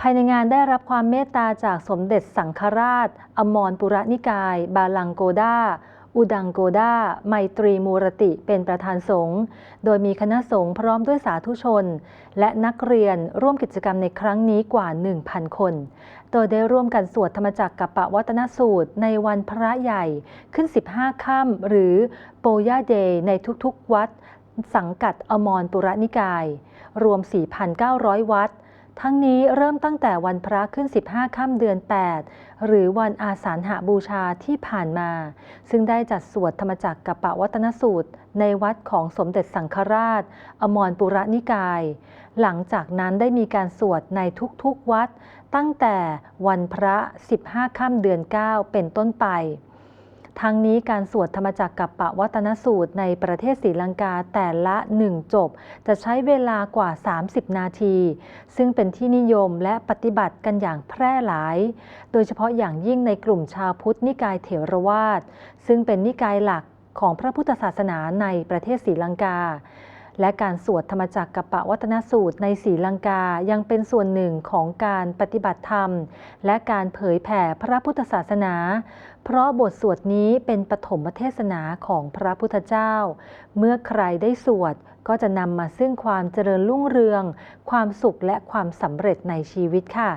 ภายในงานได้รับความเมตตาจากสมเด็จสังฆราช อมรปุระนิกาย บาลังโกดาอุดังโกดาไมตรีมูรติเป็นประธานสงฆ์ โดยมีคณะสงฆ์พร้อมด้วยสาธุชน และนักเรียนร่วมกิจกรรมในครั้งนี้กว่า 1,000 คน โดยได้ร่วมกันสวดธรรมจักรกับปะวัตนสูตร ในวันพระใหญ่ขึ้น 15 ค่ำหรือโปยาเดย์ในทุกๆ วัด สังกัดอมรปุระนิกาย รวม 4,900 วัด ทั้งนี้เริ่มตั้งแต่วันพระขึ้น 15 ค่ำเดือน 8 หรือวันอาสาฬหบูชาที่ผ่านมา ซึ่งได้จัดสวดธรรมจักรกับปะวัตนสูตร ในวัดของสมเด็จสังฆราช อมรปุระนิกาย หลังจากนั้นได้มีการสวดในทุกๆวัด ตั้งแต่วันพระ 15 ค่ำเดือน 9 เป็นต้นไป ทั้งนี้การสวดธรรมจักรกับปะวัตนสูตรในประเทศศรีลังกาแต่ละหนึ่งจบ จะใช้เวลากว่า 30 นาที ซึ่งเป็นที่นิยมและปฏิบัติกันอย่างแพร่หลาย โดยเฉพาะอย่างยิ่งในกลุ่มชาวพุทธนิกายเถรวาท ซึ่งเป็นนิกายหลักของพระพุทธศาสนาในประเทศศรีลังกา และการสวดธรรมจักรกับปะวัตนสูตรในศรีลังกายังเป็นส่วนหนึ่งของการปฏิบัติธรรม และการเผยแผ่พระพุทธศาสนา เพราะบทสวดนี้เป็นปฐมเทศนาของพระพุทธเจ้า เมื่อใครได้สวดก็จะนำมาซึ่งความเจริญรุ่งเรือง ความสุขและความสำเร็จในชีวิตค่ะ